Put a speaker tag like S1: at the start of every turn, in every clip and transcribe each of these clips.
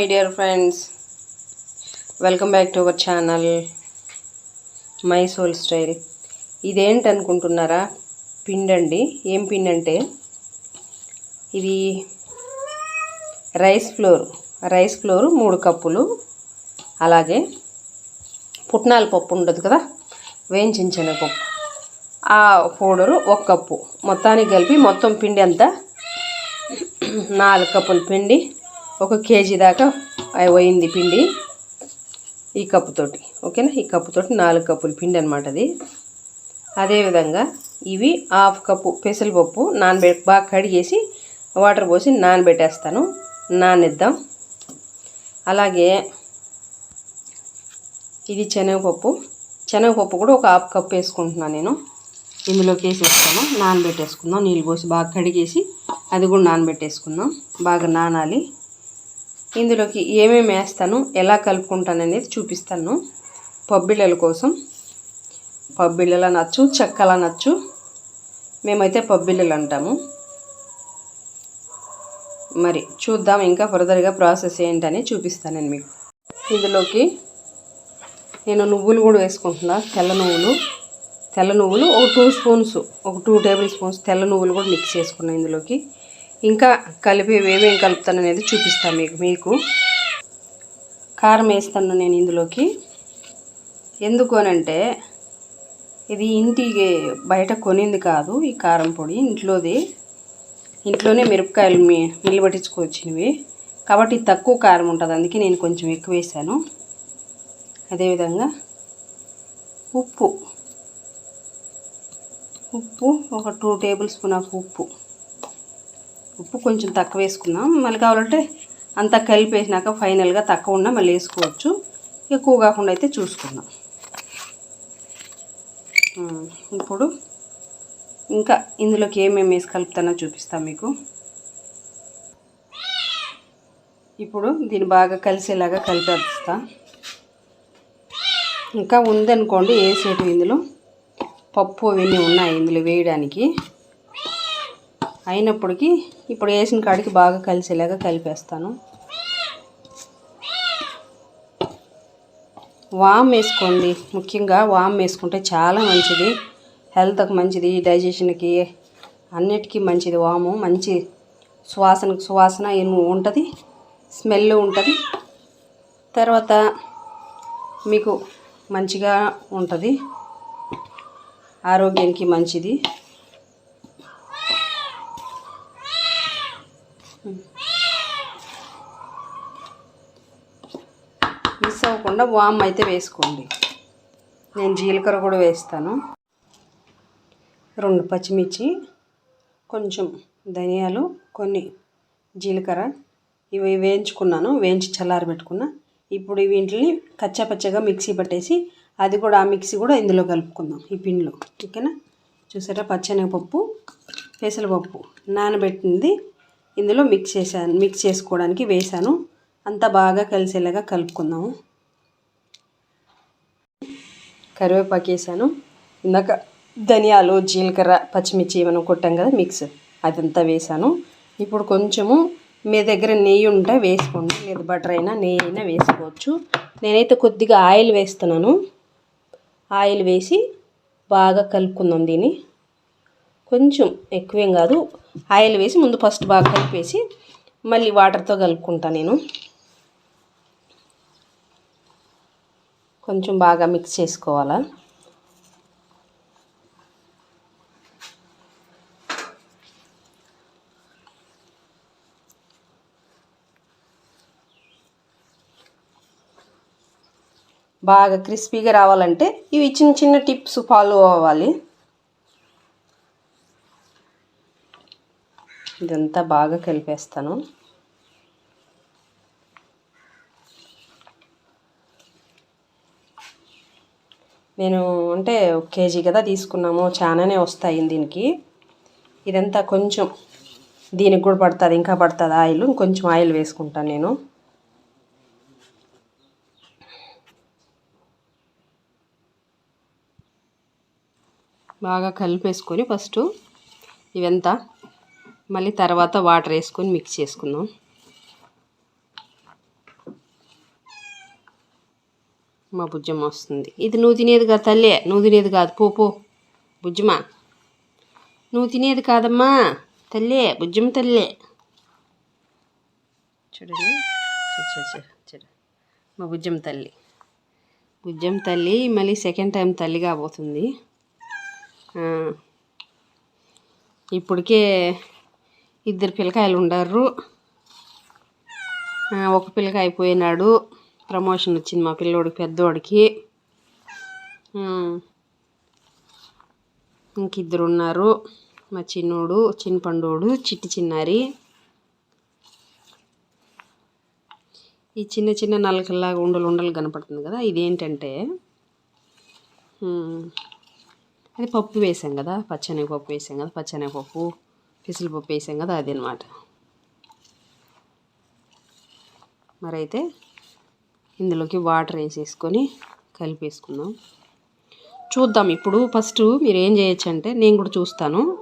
S1: My dear friends welcome back to our channel my soul style ఇదేంటి అనుకుంటున్నారా? పిండి అండి ఏం పిండి అంటే ఇది రైస్ ఫ్లోర్. రైస్ ఫ్లోర్ మూడు కప్పులు. అలాగే పుట్నాల పప్పు ఉండదు కదా? వేయించిన శనగపప్పు ఆ పౌడరు ఒక కప్పు. మొత్తానికి కలిపి మొత్తం పిండి అంతా నాలుగు కప్పుల పిండి. ఒక కేజీ దాకా పోయింది పిండి. ఈ కప్పుతోటి ఓకేనా? ఈ కప్పుతోటి నాలుగు కప్పుల పిండి అనమాట అది. అదేవిధంగా ఇవి హాఫ్ కప్పు పెసరపప్పు నానబె బాగా కడిగేసి వాటర్ పోసి నానబెట్టేస్తాను. నానిద్దాం. అలాగే ఇది శనగపప్పు. శనగపప్పు కూడా ఒక హాఫ్ కప్ వేసుకుంటున్నాను నేను. ఇందులోకి వేసేస్తాను. నానబెట్టేసుకుందాం. నీళ్ళు పోసి బాగా కడిగేసి అది కూడా నానబెట్టేసుకుందాం. బాగా నానాలి. ఇందులోకి ఏమేమి వేస్తాను ఎలా కలుపుకుంటాను అనేది చూపిస్తాను. పబ్బిళ్ళల కోసం. పబ్బిళ్ళల అనొచ్చు చెక్కలు నచ్చు. మేమైతే పబ్బిళ్ళలు అంటాము. మరి చూద్దాం ఇంకా ఫర్దర్గా ప్రాసెస్ ఏంటని చూపిస్తాను నేను మీకు. ఇందులోకి నేను నువ్వులు కూడా వేసుకుంటున్నా తెల్ల నువ్వులు. తెల్ల నువ్వులు ఒక టూ స్పూన్స్ ఒక టూ టేబుల్ స్పూన్స్ తెల్ల నువ్వులు కూడా మిక్స్ చేసుకున్నాను ఇందులోకి. ఇంకా కలిపి ఏమేమి కలుపుతాను అనేది చూపిస్తాను మీకు మీకు. కారం వేస్తాను నేను ఇందులోకి. ఎందుకు అనంటే ఇది ఇంటికి బయట కొనింది కాదు ఈ కారం పొడి ఇంట్లోది. ఇంట్లోనే మిరపకాయలు మీ మిల్లు పట్టించుకొచ్చినవి కాబట్టి తక్కువ కారం ఉంటుంది అందుకే నేను కొంచెం ఎక్కువ వేసాను. అదేవిధంగా ఉప్పు. ఉప్పు ఒక టూ టేబుల్ స్పూన్ ఆఫ్ ఉప్పు. ఉప్పు కొంచెం తక్కువ వేసుకుందాం. మళ్ళీ కావాలంటే అంతా కలిపేసినాక ఫైనల్గా తక్కువ ఉన్నా మళ్ళీ వేసుకోవచ్చు. ఎక్కువ కాకుండా అయితే చూసుకుందాం. ఇప్పుడు ఇంకా ఇందులోకి ఏమేమి వేసి కలుపుతానో చూపిస్తాను మీకు. ఇప్పుడు దీన్ని బాగా కలిసేలాగా కలిపేస్తా. ఇంకా ఉందనుకోండి వేసేటివి ఇందులో? పప్పు అవన్నీ ఉన్నాయి ఇందులో వేయడానికి. అయినప్పటికీ ఇప్పుడు వేసిన కాడికి బాగా కలిసేలాగా కలిపేస్తాను. వామ్ వేసుకోండి. ముఖ్యంగా వామ్ వేసుకుంటే చాలా మంచిది. హెల్త్కి మంచిది డైజెషన్కి అన్నిటికీ మంచిది వాము. మంచి సువాసనకు సువాసన ఏమి ఉంటుంది స్మెల్ ఉంటుంది. తర్వాత మీకు మంచిగా ఉంటుంది. ఆరోగ్యానికి మంచిది. మిక్స్ అవ్వకుండా వామ్ అయితే వేసుకోండి. నేను జీలకర్ర కూడా వేస్తాను. రెండు పచ్చిమిర్చి కొంచెం ధనియాలు కొన్ని జీలకర్ర ఇవి వేయించుకున్నాను. వేయించి చల్లారి పెట్టుకున్నా. ఇప్పుడు వీటిని కచ్చాపచ్చగా మిక్సీ పట్టేసి అది కూడా ఆ మిక్సీ కూడా ఇందులో కలుపుకుందాం ఈ పిండిలో. ఓకేనా? చూసారా? పచ్చనగపప్పు పెసరపప్పు నానబెట్టింది. ఇందులో మిక్స్ చేశాను మిక్స్ చేసుకోవడానికి వేసాను అంతా బాగా కలిసేలాగా కలుపుకుందాము. కరివేపాకు వేసాను ఇందాక ధనియాలు జీలకర్ర పచ్చిమిర్చి ఏమైనా కొట్టాం కదా మిక్స్. అదంతా వేసాను. ఇప్పుడు కొంచెము మీ దగ్గర నెయ్యి ఉంటే వేసుకోండి. లేదా బటర్ అయినా నెయ్యి అయినా వేసుకోవచ్చు. నేనైతే కొద్దిగా ఆయిల్ వేస్తున్నాను. ఆయిల్ వేసి బాగా కలుపుకుందాం దీన్ని. కొంచెం ఎక్కువేం కాదు. ఆయిల్ వేసి ముందు ఫస్ట్ బాగా కలిపేసి మళ్ళీ వాటర్తో కలుపుకుంటాను నేను. కొంచెం బాగా మిక్స్ చేసుకోవాలా? బాగా క్రిస్పీగా రావాలంటే ఇవి చిన్న చిన్న టిప్స్ ఫాలో అవ్వాలి. ఇదంతా బాగా కలిపేస్తాను. నేను అంటే ఒక కేజీ కదా తీసుకున్నాము చాలానే వస్తాయి దీనికి. ఇదంతా కొంచెం దీనికి కూడా పడుతుంది ఇంకా పడుతుంది ఆయిల్. ఇంకొంచెం ఆయిల్ వేసుకుంటాను నేను. బాగా కలిపేసుకొని ఫస్ట్ ఇవంతా. మళ్ళీ తర్వాత వాటర్ వేసుకొని మిక్స్ చేసుకుందాం. మా బుజ్జమ్మ వస్తుంది. ఇది నువ్వు తినేది కాదు తల్లే నువ్వు తినేది కాదు. పో పో. బుజ్జమ్మ. నువ్వు తినేది కాదమ్మా. తల్లే బుజ్జమ్మ తల్లే. చూడండి. చూడు మా బుజ్జమ్మ తల్లి. బుజ్జమ్మ తల్లి మళ్ళీ సెకండ్ టైం తల్లి కాబోతుంది. ఇప్పటికే ఇద్దరు పిల్లకాయలు ఉండరు ఒక పిల్లకాయ అయిపోయినాడు. ప్రమోషన్ వచ్చింది మా పిల్లోడికి పెద్దోడికి. ఇంకిద్దరు ఇద్దరు ఉన్నారు మా చిన్నోడు చిన్న పండోడు చిట్టి చిన్నారి. ఈ చిన్న చిన్న నలకల్లాగా ఉండలు ఉండలు కనపడుతుంది కదా ఇదేంటంటే? అది పప్పు వేసాం కదా పచ్చని పప్పు వేసాం కదా పచ్చని పప్పు పిసిలి పప్పు వేసాం కదా అది మరైతే ఇందులోకి వాటర్ వేసేసుకొని కలిపేసుకుందాం. చూద్దాం ఇప్పుడు ఫస్ట్ మీరు ఏం చేయొచ్చు అంటే నేను కూడా చూస్తాను.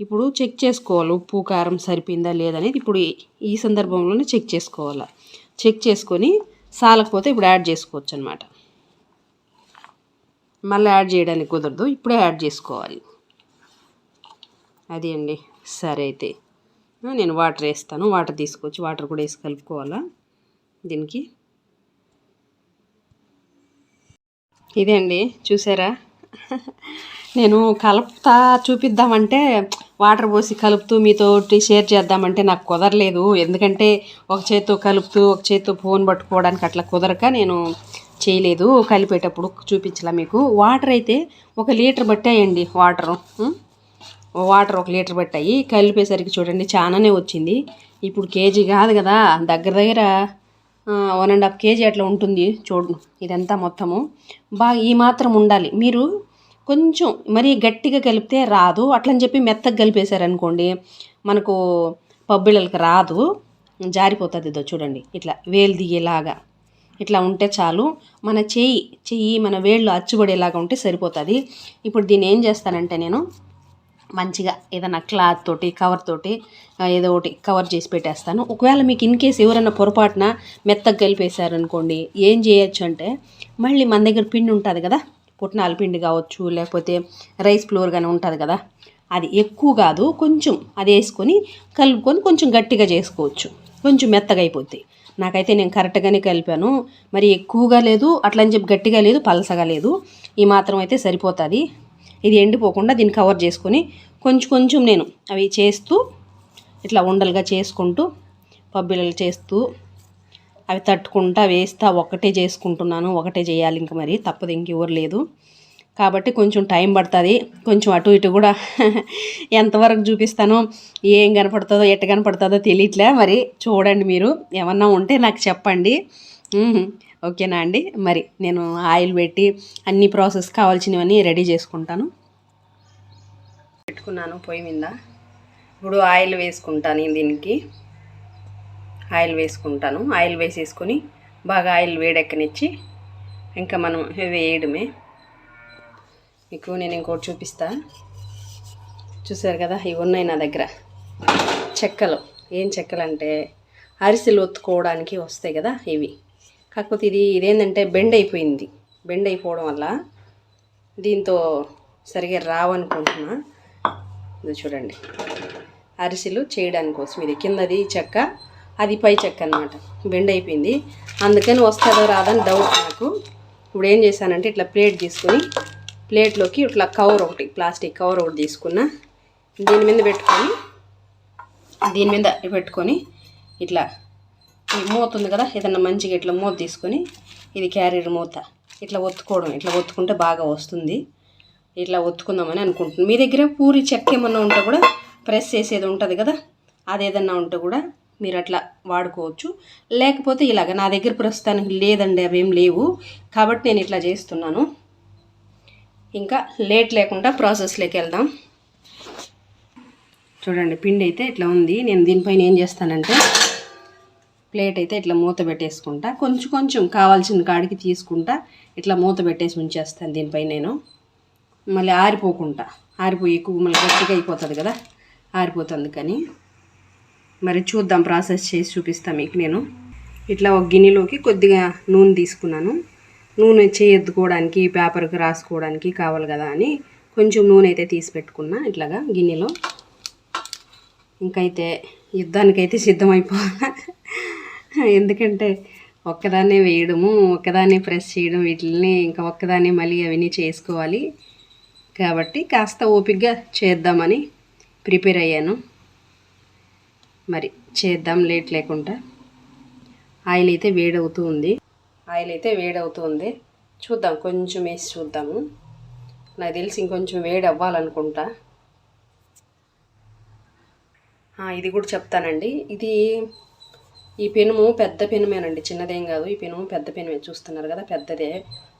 S1: ఇప్పుడు చెక్ చేసుకోవాలి ఉప్పు కారం సరిపోయిందా లేదనేది ఇప్పుడు ఈ- సందర్భంలోనే చెక్ చేసుకోవాలి. చెక్ చేసుకొని సాలకపోతే ఇప్పుడు యాడ్ చేసుకోవచ్చు అనమాట మళ్ళీ యాడ్ చేయడానికి కుదరదు ఇప్పుడే యాడ్ చేసుకోవాలి. అది అండి సరే అయితే. నేను వాటర్ వేస్తాను వాటర్ తీసుకొచ్చి వాటర్ కూడా వేసి కలుపుకోవాలా. దీనికి ఇదే అండి చూసారా? నేను కలుపుతా చూపిద్దామంటే వాటర్ పోసి కలుపుతూ మీతో షేర్ చేద్దామంటే నాకు కుదరలేదు. ఎందుకంటే ఒక చేత్తో కలుపుతూ ఒక చేత్తో ఫోన్ పట్టుకోవడానికి అట్లా కుదరక నేను చేయలేదు. కలిపేటప్పుడు చూపించలా మీకు. వాటర్ అయితే ఒక లీటర్ పట్టాయండి వాటరు. వాటర్ ఒక లీటర్ పట్టాయి. కలిపేసరికి చూడండి చాలానే వచ్చింది. ఇప్పుడు కేజీ కాదు కదా దగ్గర దగ్గర వన్ అండ్ హాఫ్ కేజీ అట్లా ఉంటుంది చూడు ఇదంతా మొత్తము. బాగా ఈ మాత్రం ఉండాలి. మీరు కొంచెం మరీ గట్టిగా కలిపితే రాదు. అట్లని చెప్పి మెత్తగా కలిపేశారనుకోండి మనకు పబ్బిళ్ళకి రాదు. జారిపోతుంది ఇదో చూడండి. ఇట్లా వేలు దిగేలాగా. ఇట్లా ఉంటే చాలు. మన చెయ్యి చెయ్యి మన వేళ్ళు అచ్చుబడేలాగా ఉంటే సరిపోతుంది. ఇప్పుడు దీన్ని ఏం చేస్తానంటే నేను మంచిగా ఏదైనా క్లాత్ తోటి కవర్ తోటి ఏదో ఒకటి కవర్ చేసి పెట్టేస్తాను. ఒకవేళ మీకు ఇన్ కేస్ ఎవరైనా పొరపాటున మెత్తగా కలిపేశారనుకోండి ఏం చేయొచ్చు అంటే మళ్ళీ మన దగ్గర పిండి ఉంటుంది కదా పుట్నాల పిండి కావచ్చు లేకపోతే రైస్ ఫ్లోర్ కానీ ఉంటుంది కదా అది ఎక్కువ కాదు కొంచెం అది వేసుకొని కలుపుకొని కొంచెం గట్టిగా చేసుకోవచ్చు. కొంచెం మెత్తగా అయిపోద్ది. నాకైతే నేను కరెక్ట్గానే కలిపాను. మరి ఎక్కువగా లేదు అట్లని చెప్పి గట్టిగా లేదు పలసగా లేదు. ఈ మాత్రం అయితే సరిపోతుంది. ఇది ఎండిపోకుండా దీన్ని కవర్ చేసుకొని కొంచెం కొంచెం నేను అవి చేస్తూ ఇట్లా ఉండలుగా చేసుకుంటూ పబ్బిళ్ళలు చేస్తూ అవి తట్టుకుంటా వేస్తా ఒకటే చేసుకుంటున్నాను ఒకటే చేయాలి ఇంక మరి తప్పదు ఇంకెవరు లేదు. కాబట్టి కొంచెం టైం పడుతుంది కొంచెం అటు ఇటు కూడా ఎంతవరకు చూపిస్తానో ఏం కనపడుతుందో ఎట్ట కనపడుతుందో తెలియట్లే. మరి చూడండి మీరు ఏమన్నా ఉంటే నాకు చెప్పండి. ఓకేనా అండి? మరి నేను ఆయిల్ పెట్టి అన్ని ప్రాసెస్ కావాల్సినవన్నీ రెడీ చేసుకుంటాను. పెట్టుకున్నాను పొయ్యి మీద. ఇప్పుడు ఆయిల్ వేసుకుంటాను దీనికి. ఆయిల్ వేసుకుంటాను. ఆయిల్ వేసేసుకొని బాగా ఆయిల్ వేడెక్కనిచ్చి ఇంకా మనం వేయడమే. మీకు నేను ఇంకోటి చూపిస్తా. చూసారు కదా ఇవి ఉన్నాయి నా దగ్గర. చెక్కలు. ఏం చెక్కలు అంటే అరిసెలు ఒత్తుకోవడానికి వస్తాయి కదా ఇవి. కాకపోతే ఇది ఇదేంటంటే బెండ్ అయిపోయింది. బెండ్ అయిపోవడం వల్ల దీంతో సరిగా రావనుకుంటున్నా. ఇది చూడండి. అరిసెలు చేయడానికి కోసం ఇది. కిందది చెక్క అది పై చెక్క అనమాట బెండ్ అయిపోయింది. అందుకని వస్తుందో రాదని డౌట్ నాకు. ఇప్పుడు ఏం చేశానంటే ఇట్లా ప్లేట్ తీసుకుని ప్లేట్లోకి ఇట్లా కవర్ ఒకటి ప్లాస్టిక్ కవర్ ఒకటి తీసుకున్నా. దీని మీద పెట్టుకొని దీని మీద పెట్టుకొని ఇట్లా ఈ మూత ఉంది కదా ఏదన్నా మంచిగా ఇట్లా మూత తీసుకొని ఇది క్యారియర్ మూత. ఇట్లా ఒత్తుకోవడం ఇట్లా ఒత్తుకుంటే బాగా వస్తుంది. ఇట్లా ఒత్తుకుందామని అనుకుంటున్నాను. మీ దగ్గర పూరి చెక్క ఏమన్నా ఉంటే కూడా ప్రెస్ చేసేది ఉంటుంది కదా అది ఏదన్నా ఉంటే కూడా మీరు అట్లా వాడుకోవచ్చు. లేకపోతే ఇలాగ నా దగ్గర ప్రస్తుతానికి లేదండి అవేం లేవు. కాబట్టి నేను ఇట్లా చేస్తున్నాను. ఇంకా లేట్ లేకుండా ప్రాసెస్లోకి వెళ్దాం. చూడండి పిండి అయితే ఇట్లా ఉంది. నేను దీనిపైన ఏం చేస్తానంటే ప్లేట్ అయితే ఇట్లా మూత పెట్టేసుకుంటా. కొంచెం కొంచెం కావాల్సిన కాడికి తీసుకుంటా. ఇట్లా మూత పెట్టేసి ఉంచేస్తాను దీనిపై నేను. మళ్ళీ ఆరిపోకుండా ఆరిపోయి ఎక్కువ మళ్ళీ గట్టిగా అయిపోతుంది కదా ఆరిపోతుంది కానీ. మరి చూద్దాం ప్రాసెస్ చేసి చూపిస్తాను మీకు నేను. ఇట్లా ఒక గిన్నెలోకి కొద్దిగా నూనె తీసుకున్నాను. నూనె చేయెత్తుకోవడానికి పేపర్కి రాసుకోవడానికి కావాలి కదా అని కొంచెం నూనె అయితే తీసి పెట్టుకున్నా ఇట్లాగా గిన్నెలో. ఇంకైతే యుద్ధానికైతే సిద్ధమైపోవాలి. ఎందుకంటే ఒక్కదాన్నే వేయడము ఒక్కదాన్నే ప్రెస్ చేయడం వీటిని ఇంకా ఒక్కదాన్నే మళ్ళీ అవన్నీ చేసుకోవాలి. కాబట్టి కాస్త ఓపికగా చేద్దామని ప్రిపేర్ అయ్యాను. మరి చేద్దాం లేట్ లేకుండా. ఆయిల్ అయితే వేడవుతూ ఉంది. ఆయిల్ అయితే వేడవుతూ ఉంది. చూద్దాం కొంచెం వేసి చూద్దాము. నాకు తెలిసి ఇంకొంచెం వేడి అవ్వాలనుకుంటా ఇది కూడా చెప్తానండి. ఇది ఈ పెనుము పెద్ద పెనుమేనండి చిన్నదేం కాదు. ఈ పెనుము పెద్ద పెనుమే చూస్తున్నారు కదా పెద్దదే.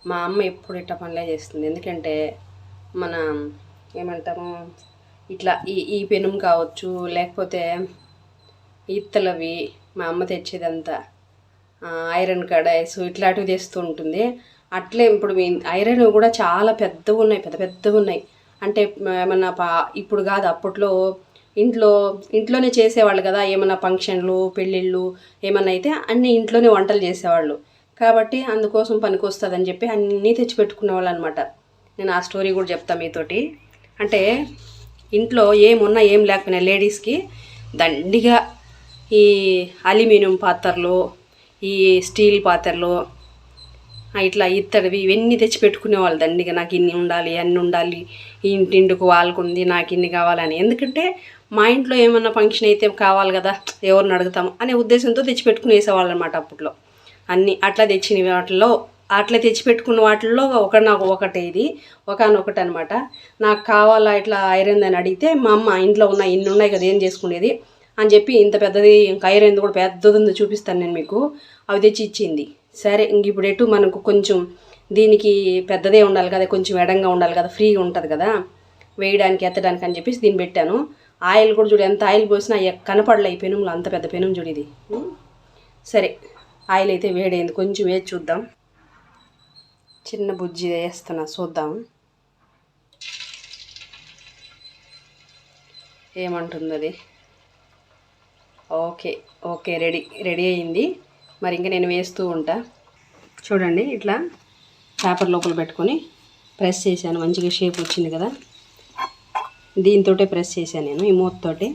S1: మా అమ్మ ఎప్పుడు ఇట్ట పనులే చేస్తుంది. ఎందుకంటే మన ఏమంటాము ఇట్లా ఈ ఈ పెనుం కావచ్చు లేకపోతే ఇత్తలవి మా అమ్మ తెచ్చేదంతా ఐరన్ కడాయిస్ ఇట్లాంటివి తెస్తూ ఉంటుంది. అట్లే ఇప్పుడు ఐరన్ కూడా చాలా పెద్దవి ఉన్నాయి పెద్ద పెద్దవి ఉన్నాయి. అంటే ఏమన్నా పా ఇప్పుడు కాదు అప్పట్లో ఇంట్లో ఇంట్లోనే చేసేవాళ్ళు కదా ఏమన్నా ఫంక్షన్లు పెళ్ళిళ్ళు ఏమన్నా అయితే అన్ని ఇంట్లోనే వంటలు చేసేవాళ్ళు. కాబట్టి అందుకోసం పనికొస్తుందని చెప్పి అన్నీ తెచ్చిపెట్టుకునేవాళ్ళు అనమాట నేను ఆ స్టోరీ కూడా చెప్తాను మీతోటి. అంటే ఇంట్లో ఏమున్నా ఏం లేకపోయినా లేడీస్కి దండిగా ఈ అల్యూమినియం పాత్రలు ఈ స్టీల్ పాత్రలు ఇట్లా ఇత్తడివి ఇవన్నీ తెచ్చి పెట్టుకునేవాళ్ళు దండిగా నాకు ఇన్ని ఉండాలి అన్ని ఉండాలి ఇంటింటికి వాళ్ళకుంది నాకు ఇన్ని కావాలని. ఎందుకంటే మా ఇంట్లో ఏమన్నా ఫంక్షన్ అయితే కావాలి కదా ఎవరిని అడుగుతాం అనే ఉద్దేశంతో తెచ్చి పెట్టుకుని వేసేవాళ్ళు అనమాట అప్పట్లో. అన్ని అట్లా తెచ్చిన వాటిలో అట్లా తెచ్చి పెట్టుకున్న వాటిల్లో ఒక నాకు ఒకటి ఇది. ఒకనొకటి అనమాట నాకు కావాలా ఇట్లా ఐరన్ అని అడిగితే మా అమ్మ ఇంట్లో ఉన్న ఇన్ని ఉన్నాయి కదా ఏం చేసుకునేది? అని చెప్పి ఇంత పెద్దది ఇంకా ఐరన్ కూడా పెద్దది ఉంది చూపిస్తాను నేను మీకు. అవి తెచ్చి ఇచ్చింది. సరే ఇంక ఇప్పుడు ఎటు మనకు కొంచెం దీనికి పెద్దదే ఉండాలి కదా కొంచెం ఎడంగా ఉండాలి కదా ఫ్రీగా ఉంటుంది కదా వేయడానికి ఎత్తడానికి అని చెప్పేసి దీన్ని పెట్టాను. ఆయిల్ కూడా చూడు ఎంత ఆయిల్ పోసినా కనపడలే ఈ పెనుములు అంత పెద్ద పెనుము చూడు ఇది. సరే ఆయిల్ అయితే వేడైంది కొంచెం వేసి చూద్దాం. చిన్న బుజ్జి వేస్తున్నా చూద్దాం. ఏమంటుంది అది ఓకే ఓకే రెడీ రెడీ అయింది. మరి ఇంకా నేను వేస్తూ ఉంటా. చూడండి ఇట్లా పేపర్ లోపల పెట్టుకొని ప్రెస్ చేశాను. మంచిగా షేప్ వచ్చింది కదా. దీంతో ప్రెస్ చేశాను నేను ఈ మూతతోటి.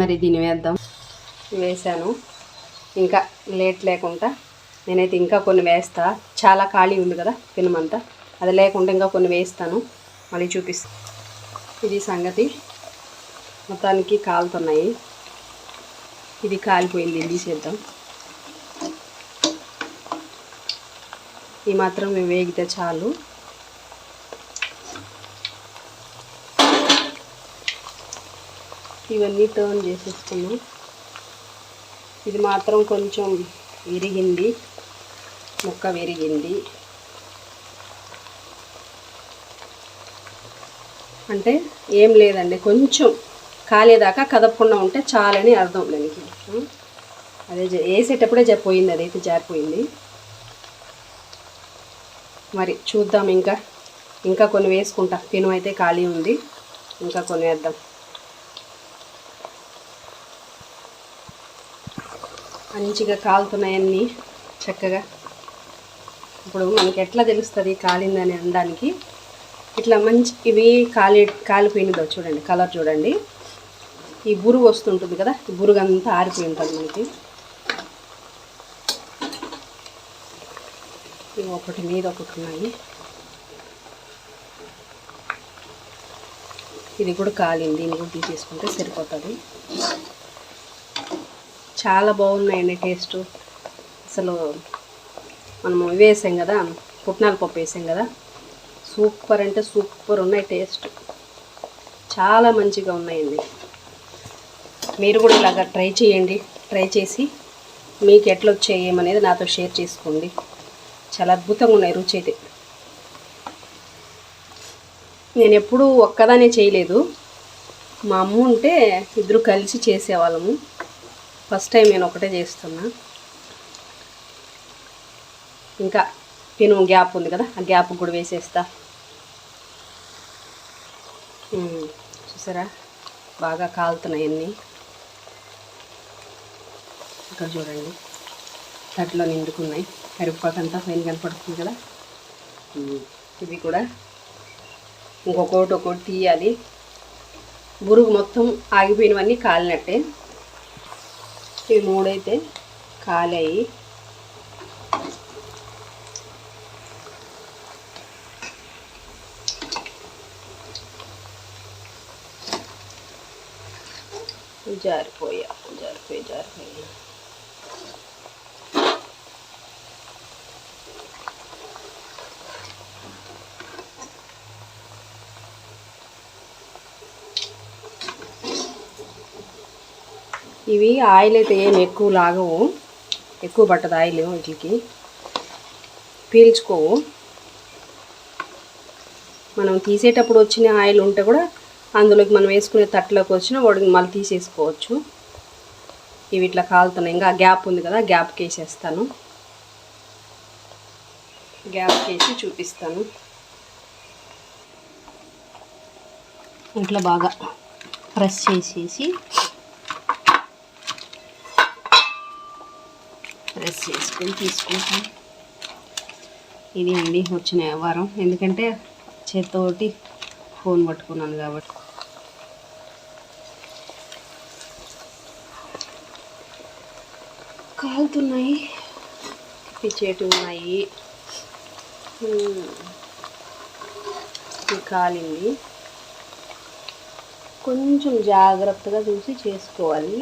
S1: మరి దీన్ని వేద్దాం. వేసాను ఇంకా లేట్ లేకుండా నేనైతే ఇంకా కొన్ని వేస్తా. చాలా ఖాళీ ఉంది కదా పినమంతా అది లేకుండా ఇంకా కొన్ని వేస్తాను. మళ్ళీ చూపిస్తాను ఇది సంగతి. మొత్తానికి కాలుతున్నాయి. ఇది కాలిపోయింది. ఇది తీసేద్దాం. ఈ మాత్రం మేము వేగితే చాలు. ఇవన్నీ టర్న్ చేసేసుకున్నాం ఇది మాత్రం కొంచెం విరిగింది. ముక్క విరిగింది. అంటే ఏం లేదండి కొంచెం కాలేదాకా కదపకుండా ఉంటే చాలని అర్థం దానికి. అదే జ- వేసేటప్పుడే జరిపోయింది పోయింది అదైతే జారిపోయింది. మరి చూద్దాం ఇంకా. ఇంకా కొన్ని వేసుకుంటా. పెను అయితే ఖాళీ ఉంది. ఇంకా కొన్ని వేద్దాం. మంచిగా కాలుతున్నాయన్నీ చక్కగా. ఇప్పుడు మనకి ఎట్లా తెలుస్తుంది కాలిందని అనడానికి? ఇట్లా మంచి ఇవి కాలి కాలిపోయినదో చూడండి కలర్ చూడండి. ఈ బురుగు వస్తుంటుంది కదా ఈ బురుగు అంతా ఆరిపోయి ఉంటుంది మనకి. ఇవి ఒకటి మీద ఒకటి ఉన్నాయి. ఇది కూడా కాలింది దీన్ని కూడా తీసేసుకుంటే సరిపోతుంది. చాలా బాగున్నాయండి టేస్ట్. అసలు మనము వేసాం కదా పుట్నాల పప్పు వేసాం కదా. సూపర్ అంటే సూపర్ ఉన్నాయి టేస్ట్. చాలా మంచిగా ఉన్నాయండి. మీరు కూడా ఇలాగ ట్రై చేయండి ట్రై చేసి మీకు ఎట్లా వచ్చాయేమనేది నాతో షేర్ చేసుకోండి. చాలా అద్భుతంగా ఉన్నాయి రుచి అయితే. నేను ఎప్పుడూ ఒక్కదానే చేయలేదు. మా అమ్మ ఉంటే ఇద్దరు కలిసి చేసేవాళ్ళము. ఫస్ట్ టైం నేను ఒకటే చేస్తున్నా. ఇంకా పెను గ్యాప్ ఉంది కదా ఆ గ్యాప్ కూడా వేసేస్తా. చూసారా? బాగా కాలుతున్నాయి అన్నీ. ఇక్కడ చూడండి. తట్లో నిండుకున్నాయి. కరివేపాకు అంతా పైన కనపడుతుంది కదా. ఇవి కూడా ఇంకొకటి ఒకటి తీయాలి. బురుగు మొత్తం ఆగిపోయినవన్నీ కాలినట్టే. ఇవి మూడైతే కాలాయి. జారిపోయా జారిపోయి జారిపోయి. ఇవి ఆయిల్ అయితే ఏమి ఎక్కువ లాగవు. ఎక్కువ పట్టదు ఆయిల్ వీటికి. పీల్చుకోవు. మనం తీసేటప్పుడు వచ్చిన ఆయిల్ ఉంటే కూడా అందులోకి మనం వేసుకునే తట్టులోకి వచ్చిన వాడికి మళ్ళీ తీసేసుకోవచ్చు. ఇవి ఇట్లా కాలుతున్నాయి. ఇంకా గ్యాప్ ఉంది కదా గ్యాప్కి వేసేస్తాను గ్యాప్కి వేసి చూపిస్తాను. ఇట్లా బాగా ప్రెస్ చేసేసి ప్రెస్ చేసుకొని తీసుకుంటాం ఇది అండి వచ్చిన వారం ఎందుకంటే చేతితోటి ఫోన్ పట్టుకున్నాను కాబట్టి. కాలుతున్నాయి పిచ్చేటి ఉన్నాయి ఇది కాలింది. కొంచెం జాగ్రత్తగా చూసి చేసుకోవాలి.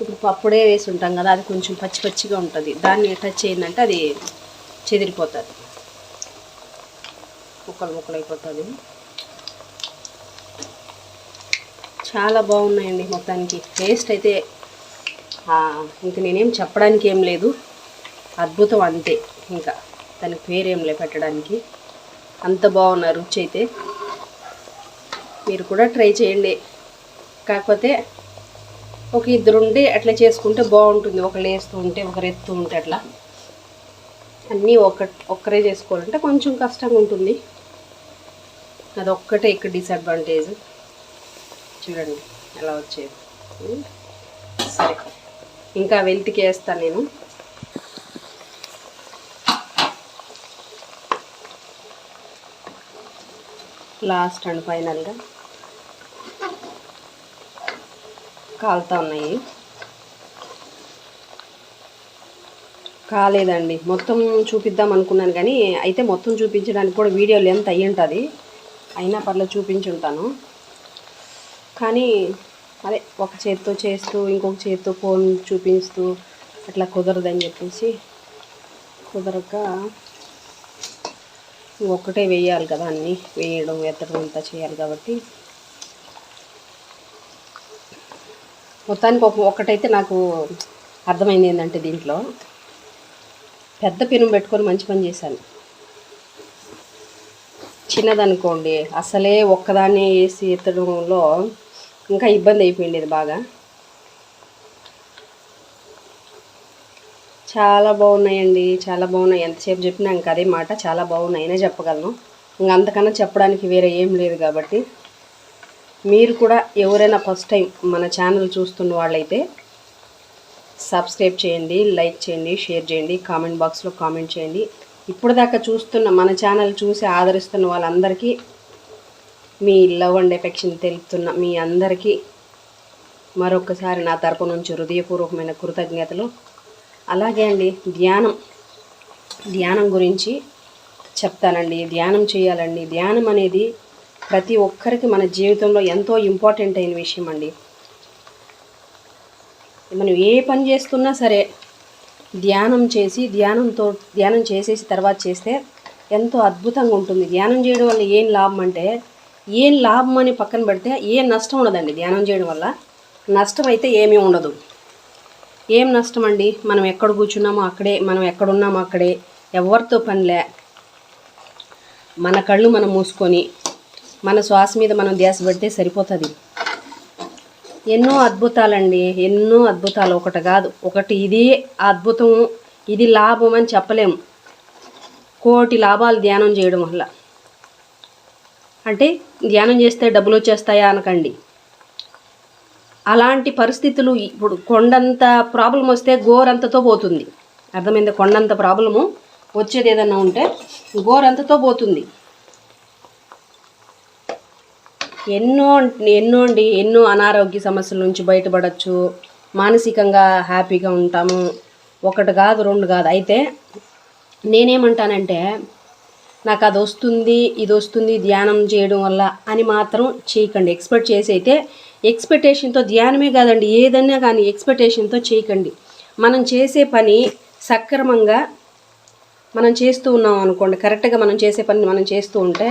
S1: ఇప్పుడు పప్పుడే వేసి ఉంటాం కదా అది కొంచెం పచ్చి పచ్చిగా ఉంటుంది. దాన్ని టచ్ చేయందంటే అది చెదిరిపోతుంది. ముక్కలు ముక్కలు అయిపోతుంది చాలా బాగున్నాయండి మొత్తానికి. టేస్ట్ అయితే ఇంక నేనేం చెప్పడానికి ఏం లేదు. అద్భుతం అంతే ఇంకా. దానికి పేరేం లే పెట్టడానికి. అంత బాగున్నారు రుచి అయితే మీరు కూడా ట్రై చేయండి. కాకపోతే ఒక ఇద్దరు ఉండి అట్లా చేసుకుంటే బాగుంటుంది. ఒకరు వేస్తూ ఉంటే ఒకరు ఎత్తు ఉంటే అట్లా. అన్నీ ఒక ఒక్కరే చేసుకోవాలంటే కొంచెం కష్టంగా ఉంటుంది. అది ఒక్కటే ఇక్కడ డిసడ్వాంటేజ్ చూడండి ఎలా వచ్చేది. సరే. ఇంకా వెల్తికి వేస్తాను నేను లాస్ట్ అండ్ ఫైనల్గా కాలుతా ఉన్నాయి. కాలేదండి. మొత్తం చూపిద్దాం అనుకున్నాను కానీ అయితే మొత్తం చూపించడానికి కూడా వీడియో లెంత్ అయ్యి ఉంటుంది అయినా పర్లేదు చూపించుంటాను. కానీ అదే ఒక చేత్తో చేస్తూ ఇంకొక చేత్తో ఫోన్ చూపిస్తూ అట్లా కుదరదని చెప్పేసి కుదరక ఒక్కటే వేయాలి కదా అన్నీ. వేయడం ఎత్తడం అంతా చేయాలి కాబట్టి. మొత్తానికి ఒక ఒకటైతే నాకు అర్థమైంది ఏంటంటే దీంట్లో పెద్ద పెను పెట్టుకొని మంచి పని చేశాను. చిన్నదనుకోండి అసలే ఒక్కదాన్ని వేసి ఎత్తడంలో ఇంకా ఇబ్బంది అయిపోయింది ఇది బాగా. చాలా బాగున్నాయండి చాలా బాగున్నాయి. ఎంతసేపు చెప్పినా ఇంకా అదే మాట చాలా బాగున్నాయి. అనే చెప్పగలను. ఇంకా అంతకన్నా చెప్పడానికి వేరే ఏం లేదు కాబట్టి. మీరు కూడా ఎవరైనా ఫస్ట్ టైం మన ఛానల్ చూస్తున్న వాళ్ళైతే సబ్స్క్రైబ్ చేయండి లైక్ చేయండి షేర్ చేయండి కామెంట్ బాక్స్లో కామెంట్ చేయండి. ఇప్పుడు దాకా చూస్తున్న మన ఛానల్ చూసి ఆదరిస్తున్న వాళ్ళందరికీ మీ లవ్ అండ్ ఎఫెక్షన్ తెలుపుతున్న మీ అందరికీ మరొకసారి నా తరపు నుంచి హృదయపూర్వకమైన కృతజ్ఞతలు. అలాగే అండి ధ్యానం. ధ్యానం గురించి చెప్తానండి. ధ్యానం చేయాలండి. ధ్యానం అనేది ప్రతి ఒక్కరికి మన జీవితంలో ఎంతో ఇంపార్టెంట్ అయిన విషయం అండి. మనం ఏ పని చేస్తున్నా సరే ధ్యానం చేసి ధ్యానంతో ధ్యానం చేసేసి తర్వాత చేస్తే ఎంతో అద్భుతంగా ఉంటుంది. ధ్యానం చేయడం వల్ల ఏం లాభం అంటే ఏం లాభం అని పక్కన పెడితే ఏం నష్టం ఉండదండి ధ్యానం చేయడం వల్ల. నష్టం అయితే ఏమీ ఉండదు. ఏం నష్టం అండి మనం ఎక్కడ కూర్చున్నామో అక్కడే మనం ఎక్కడున్నామో అక్కడే. ఎవరితో పనిలే మన కళ్ళు మనం మూసుకొని మన శ్వాస మీద మనం ధ్యాస పెడితే సరిపోతుంది. ఎన్నో అద్భుతాలండి ఎన్నో అద్భుతాలు. ఒకటి కాదు ఒకటి ఇది అద్భుతం ఇది లాభం అని చెప్పలేము కోటి లాభాలు ధ్యానం చేయడం వల్ల. అంటే ధ్యానం చేస్తే డబ్బులు వచ్చేస్తాయా అనకండి. అలాంటి పరిస్థితులు ఇప్పుడు కొండంత ప్రాబ్లం వస్తే గోరంతతో పోతుంది. అర్థమైంది? కొండంత ప్రాబ్లము వచ్చేది ఏదన్నా ఉంటే గోరంతతో పోతుంది. ఎన్నో ఎన్నో అండి ఎన్నో అనారోగ్య సమస్యల నుంచి బయటపడచ్చు మానసికంగా హ్యాపీగా ఉంటాము. ఒకటి కాదు రెండు కాదు. అయితే నేనేమంటానంటే నాకు అది వస్తుంది ఇది వస్తుంది ధ్యానం చేయడం వల్ల అని మాత్రం చేయకండి. ఎక్స్పెక్ట్ చేసి అయితే ఎక్స్పెక్టేషన్తో ధ్యానమే కాదండి ఏదన్నా కానీ ఎక్స్పెక్టేషన్తో చేయకండి. మనం చేసే పని సక్రమంగా మనం చేస్తూ ఉన్నాం అనుకోండి కరెక్ట్గా మనం చేసే పని మనం చేస్తూ ఉంటే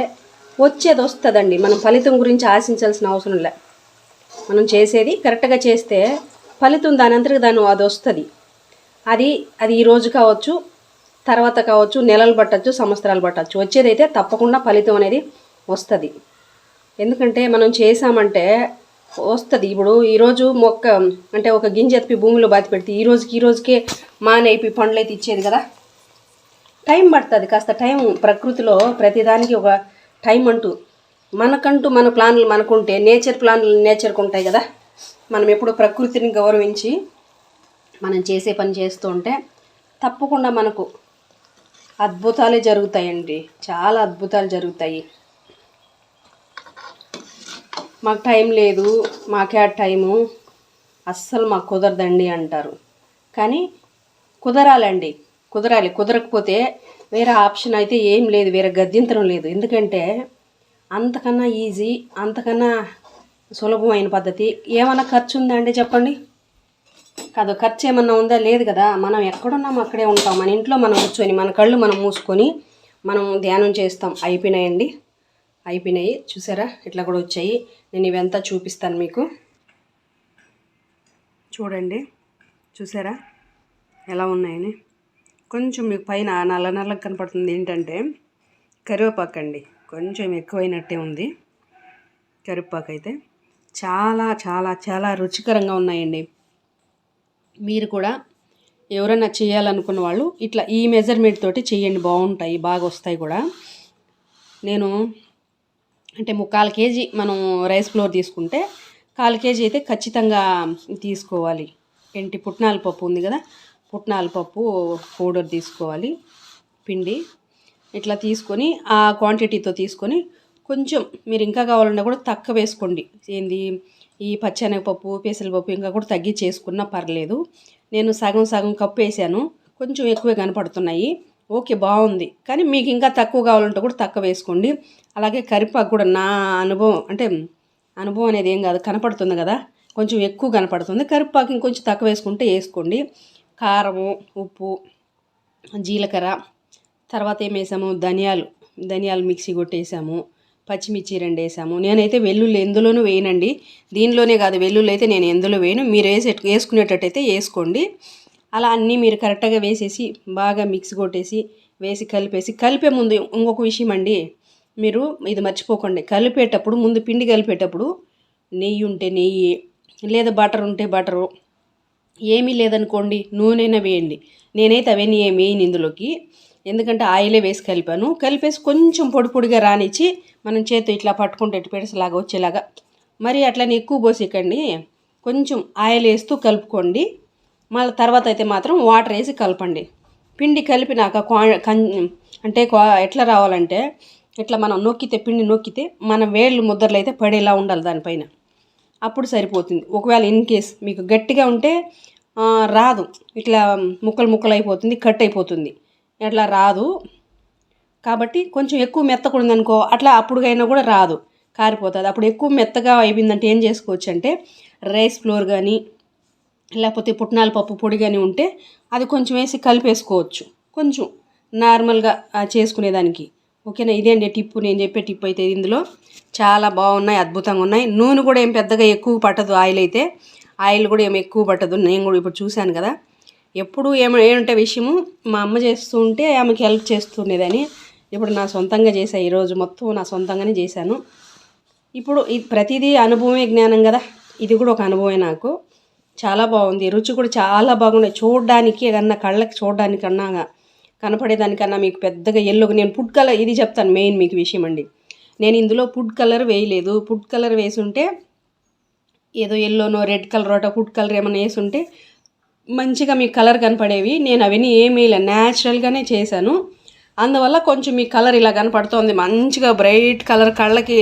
S1: వచ్చేది వస్తుందండి మనం ఫలితం గురించి ఆశించాల్సిన అవసరం లే. మనం చేసేది కరెక్ట్గా చేస్తే ఫలితం దాని అంతటికి దాని అది వస్తుంది అది అది ఈరోజు కావచ్చు తర్వాత కావచ్చు నెలలు పట్టచ్చు సంవత్సరాలు పట్టచ్చు. వచ్చేదైతే తప్పకుండా ఫలితం అనేది వస్తుంది. ఎందుకంటే మనం చేసామంటే వస్తుంది. ఇప్పుడు ఈరోజు మొక్క అంటే ఒక గింజ ఎత్తి భూమిలో బాతి పెడితే ఈ రోజుకి ఈ రోజుకే మానైపోయి పండ్లు అయితే ఇచ్చేది కదా. టైం పడుతుంది. కాస్త టైం ప్రకృతిలో ప్రతిదానికి ఒక టైం అంటూ మనకంటూ మన ప్లాన్లు మనకుంటే నేచర్ ప్లాన్లు నేచర్కు ఉంటాయి కదా. మనం ఎప్పుడు ప్రకృతిని గౌరవించి మనం చేసే పని చేస్తూ ఉంటే తప్పకుండా మనకు అద్భుతాలే జరుగుతాయండి. చాలా అద్భుతాలు జరుగుతాయి. మాకు టైం లేదు మాకే ఆ టైము. అస్సలు మాకు కుదరదండి అంటారు. కానీ కుదరాలండి. కుదరాలి. కుదరకపోతే వేరే ఆప్షన్ అయితే ఏం లేదు వేరే గద్యంతరం లేదు. ఎందుకంటే అంతకన్నా ఈజీ అంతకన్నా సులభమైన పద్ధతి. ఏమైనా ఖర్చు ఉందా అండి చెప్పండి? కాదు ఖర్చు ఏమన్నా ఉందా? లేదు కదా. మనం ఎక్కడున్నాం అక్కడే ఉంటాం. మన ఇంట్లో మనం కూర్చొని మన కళ్ళు మనం మూసుకొని మనం ధ్యానం చేస్తాం. అయిపోయినాయండి. అయిపోయినాయి. చూసారా? ఇట్లా కూడా వచ్చాయి. నేను ఇవంతా చూపిస్తాను మీకు. చూడండి. చూసారా? ఎలా ఉన్నాయని. కొంచెం మీకు పైన నల్ల నల్లగా కనపడుతుంది. ఏంటంటే కరివేపాకు అండి. కొంచెం ఎక్కువైనట్టే ఉంది. కరివేపాకు అయితే చాలా చాలా చాలా రుచికరంగా ఉన్నాయండి. మీరు కూడా ఎవరైనా చేయాలనుకున్న వాళ్ళు ఇట్లా ఈ మెజర్మెంట్ తోటి చేయండి బాగుంటాయి బాగా వస్తాయి కూడా. నేను అంటే ముక్కాలు కేజీ మనం రైస్ ఫ్లోర్ తీసుకుంటే కాలు కేజీ అయితే ఖచ్చితంగా తీసుకోవాలి. ఏంటి? పుట్నాల పప్పు ఉంది కదా పుట్నాల పప్పు పౌడర్ తీసుకోవాలి పిండి. ఇట్లా తీసుకొని ఆ క్వాంటిటీతో తీసుకొని కొంచెం మీరు ఇంకా కావాలన్నా కూడా తక్కువ వేసుకోండి. ఏంది? ఈ పచ్చెనగపప్పు పెసరపప్పు ఇంకా కూడా తగ్గి చేసుకున్నా పర్లేదు. నేను సగం సగం కప్పు వేసాను. కొంచెం ఎక్కువే కనపడుతున్నాయి. ఓకే బాగుంది. కానీ మీకు ఇంకా తక్కువ కావాలంటే కూడా తక్కువ వేసుకోండి. అలాగే కరిపాకు కూడా నా అనుభవం అంటే అనుభవం అనేది ఏం కాదు కనపడుతుంది కదా. కొంచెం ఎక్కువ కనపడుతుంది. కరిపాకు ఇంకొంచెం తక్కువ వేసుకుంటే వేసుకోండి. కారము ఉప్పు జీలకర్ర తర్వాత ఏం వేసాము? ధనియాలు. ధనియాలు మిక్సీ కొట్టేసాము. పచ్చిమిర్చి రెండు వేసాము. నేనైతే వెల్లుల్లి ఎందులోనూ వేయనండి. దీనిలోనే కాదు వెల్లుల్లి అయితే నేను ఎందులో వేయను. మీరు వేసే వేసుకునేటట్టయితే వేసుకోండి. అలా అన్నీ మీరు కరెక్ట్గా వేసేసి బాగా మిక్స్ కొట్టేసి వేసి కలిపేసి కలిపే ముందు ఇంకొక విషయం అండి. మీరు ఇది మర్చిపోకండి. కలిపేటప్పుడు ముందు పిండి కలిపేటప్పుడు నెయ్యి ఉంటే నెయ్యి లేదా బటర్ ఉంటే బటరు ఏమీ లేదనుకోండి నూనెనా వేయండి. నేనైతే అవన్నీ ఏమి వేయను ఇందులోకి. ఎందుకంటే ఆయిలే వేసి కలిపాను. కలిపేసి కొంచెం పొడి పొడిగా రానిచ్చి మనం చేతి ఇట్లా పట్టుకుంటే ఇటు పెడసలాగా వచ్చేలాగా. మరి అట్లనే ఎక్కువ పోసికండి. కొంచెం ఆయిల్ వేస్తూ కలుపుకోండి. మళ్ళీ తర్వాత అయితే మాత్రం వాటర్ వేసి కలపండి. పిండి కలిపినాక క్వా అంటే క్వా ఎట్లా రావాలంటే ఇట్లా మనం నొక్కితే పిండి నొక్కితే మన వేళ్ళు ముద్దర్లు అయితే పడేలా ఉండాలి దానిపైన. అప్పుడు సరిపోతుంది. ఒకవేళ ఇన్ కేస్ మీకు గట్టిగా ఉంటే రాదు. ఇట్లా ముక్కలు ముక్కలు అయిపోతుంది కట్ అయిపోతుంది. అట్లా రాదు. కాబట్టి కొంచెం ఎక్కువ మెత్తగా ఉందనుకో అట్లా అప్పుడుగైనా కూడా రాదు. కారిపోతుంది. అప్పుడు ఎక్కువ మెత్తగా అయిపోయిందంటే ఏం చేసుకోవచ్చు అంటే రైస్ ఫ్లోర్ కానీ లేకపోతే పుట్నాల పప్పు పొడి కానీ ఉంటే అది కొంచెం వేసి కలిపేసుకోవచ్చు. కొంచెం నార్మల్గా చేసుకునేదానికి. ఓకేనా? ఇదే అండి టిప్పు. నేను చెప్పే టిప్ అయితే ఇందులో. చాలా బాగున్నాయి అద్భుతంగా ఉన్నాయి. నూనె కూడా ఏం పెద్దగా ఎక్కువ పట్టదు ఆయిల్ అయితే. ఆయిల్ కూడా ఏం ఎక్కువ పట్టదు. నేను కూడా ఇప్పుడు చూశాను కదా. ఎప్పుడు ఏమ ఏమంటే విషయము మా అమ్మ చేస్తూ ఉంటే ఆమెకి హెల్ప్ చేస్తుండేదని ఇప్పుడు నా సొంతంగా చేశాను ఈరోజు మొత్తం నా సొంతంగానే చేశాను. ఇప్పుడు ఇది ప్రతిదీ అనుభవమే జ్ఞానం కదా ఇది కూడా ఒక అనుభవమే నాకు. చాలా బాగుంది రుచి కూడా చాలా బాగున్నాయి చూడడానికి కన్నా కళ్ళకి చూడడానికన్నా కనపడేదానికన్నా మీకు పెద్దగా ఎల్లో నేను ఫుడ్ కలర్ ఇది చెప్తాను మెయిన్ మీకు విషయం అండి. నేను ఇందులో ఫుడ్ కలర్ వేయలేదు. ఫుడ్ కలర్ వేసుంటే ఏదో ఎల్లోనో రెడ్ కలర్ ఒకటో ఫుడ్ కలర్ ఏమైనా వేసుంటే మంచిగా మీకు కలర్ కనపడేవి. నేను అవన్నీ ఏమీ ఇలా న్యాచురల్గానే చేశాను. అందువల్ల కొంచెం మీ కలర్ ఇలా కనపడుతోంది. మంచిగా బ్రైట్ కలర్ కళ్ళకి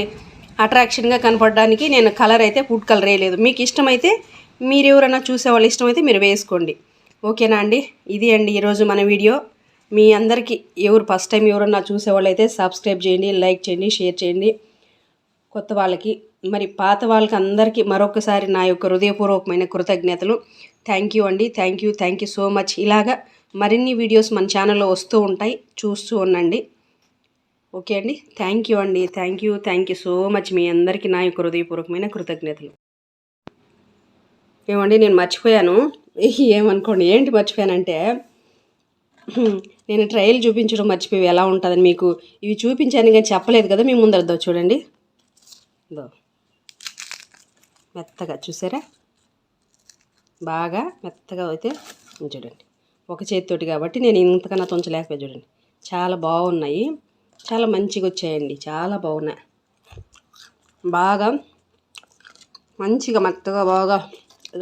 S1: అట్రాక్షన్గా కనపడడానికి నేను కలర్ అయితే ఫుడ్ కలర్ వేయలేదు మీకు ఇష్టమైతే మీరు ఎవరైనా చూసేవాళ్ళు ఇష్టమైతే మీరు వేసుకోండి. ఓకేనా అండి? ఇది అండి ఈరోజు మన వీడియో. మీ అందరికీ ఎవరు ఫస్ట్ టైం ఎవరన్నా చూసేవాళ్ళు అయితే సబ్స్క్రైబ్ చేయండి లైక్ చేయండి షేర్ చేయండి. కొత్త వాళ్ళకి మరి పాత వాళ్ళకి అందరికీ మరొకసారి నా యొక్క హృదయపూర్వకమైన కృతజ్ఞతలు. థ్యాంక్ యూ అండి. Thank you thank you so much ఇలాగా మరిన్ని వీడియోస్ మన ఛానల్లో వస్తూ ఉంటాయి. చూస్తూ ఉండండి. ఓకే అండి. థ్యాంక్ యూ అండి. Thank you thank you so much మీ అందరికీ నా యొక్క హృదయపూర్వకమైన కృతజ్ఞతలు. ఏమండి నేను మర్చిపోయాను. ఏమనుకోండి ఏంటి మర్చిపోయానంటే నేను ట్రయల్ చూపించడం మర్చిపోయి ఎలా ఉంటుందని మీకు ఇవి చూపించాను కానీ చెప్పలేదు కదా మీ ముందరదో చూడండి. దో మెత్తగా చూసారా? బాగా మెత్తగా అయితే చూడండి ఒక చేతితోటి కాబట్టి నేను ఇంతకన్నా తుంచలేకపోయి చూడండి. చాలా బాగున్నాయి. చాలా మంచిగా వచ్చాయండి. చాలా బాగున్నాయి. బాగా మంచిగా మెత్తగా బాగా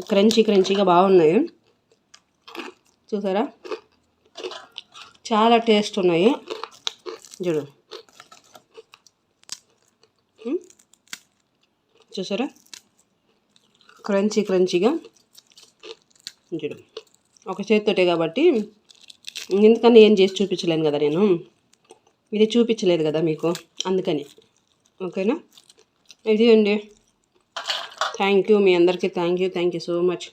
S1: క్రంచీ క్రంచీగా బాగున్నాయి. చూసారా? చాలా టేస్ట్ ఉన్నాయి. చూడు. చూసారా? క్రంచీ క్రంచీగా చూడు. ఒక చేతితోటే కాబట్టి ఎందుకని ఏం చేసి చూపించలేను కదా నేను? ఇది చూపించలేదు కదా మీకు అందుకని. ఓకేనా? ఇది అండి థ్యాంక్ యూ మీ అందరికీ thank you thank you so much